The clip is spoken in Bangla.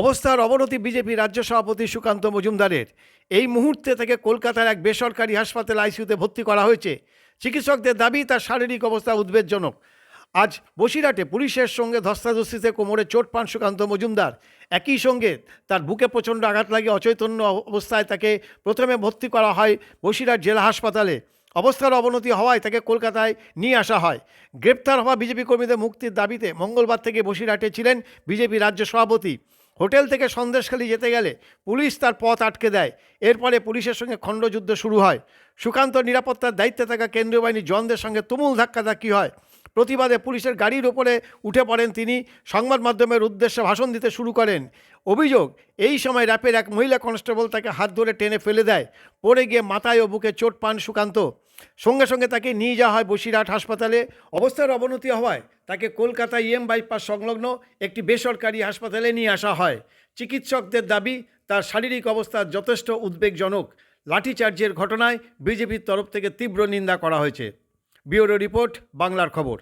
অবস্থার অবনতি বিজেপি রাজ্য সভাপতি সুকান্ত মজুমদারের। এই মুহূর্তে তাকে কলকাতার এক বেসরকারি হাসপাতালে আইসিইউতে ভর্তি করা হয়েছে। চিকিৎসকদের দাবি, তার শারীরিক অবস্থা উদ্বেগজনক। আজ বসিরহাটে পুলিশের সঙ্গে ধস্তাধস্তিতে কোমরে চোট পান সুকান্ত মজুমদার। একই সঙ্গে তার বুকে প্রচণ্ড আঘাত লাগে, অচৈতন্য অবস্থায় তাকে প্রথমে ভর্তি করা হয় বসিরহাট জেলা হাসপাতালে। অবস্থার অবনতি হওয়ায় তাকে কলকাতায় নিয়ে আসা হয়। গ্রেপ্তার হওয়া বিজেপি কর্মীদের মুক্তির দাবিতে মঙ্গলবার থেকে বসিরহাটে ছিলেন বিজেপি রাজ্য সভাপতি। হোটেল থেকে সন্দেশখালি যেতে গেলে পুলিশ তার পথ আটকে দেয়। এরপরে পুলিশের সঙ্গে খণ্ডযুদ্ধ শুরু হয়। সুকান্ত নিরাপত্তার দায়িত্বে থাকা কেন্দ্রীয় বাহিনীর জনদের সঙ্গে তুমুল ধাক্কাধাক্কি হয়। প্রতিবাদে পুলিশের গাড়ির ওপরে উঠে পড়েন তিনি। সংবাদ মাধ্যমের উদ্দেশ্যে ভাষণ দিতে শুরু করেন। অভিযোগ, এই সময় র্যাপের এক মহিলা কনস্টেবল তাকে হাত ধরে টেনে ফেলে দেয়। পড়ে গিয়ে মাথায় ও বুকে চোট পান সুকান্ত। সঙ্গে সঙ্গে তাকে নিয়ে যাওয়া হয় বসিরহাট হাসপাতালে। অবস্থার অবনতি হওয়ায় তাকে কলকাতা ইএম বাইপাস সংলগ্ন একটি বেসরকারি হাসপাতালে নিয়ে আসা হয়। চিকিৎসকদের দাবি, তার শারীরিক অবস্থা যথেষ্ট উদ্বেগজনক। লাঠিচার্জের ঘটনায় বিজেপির তরফ থেকে তীব্র নিন্দা করা হয়েছে। ব্যুরো রিপোর্ট বাংলার খবর।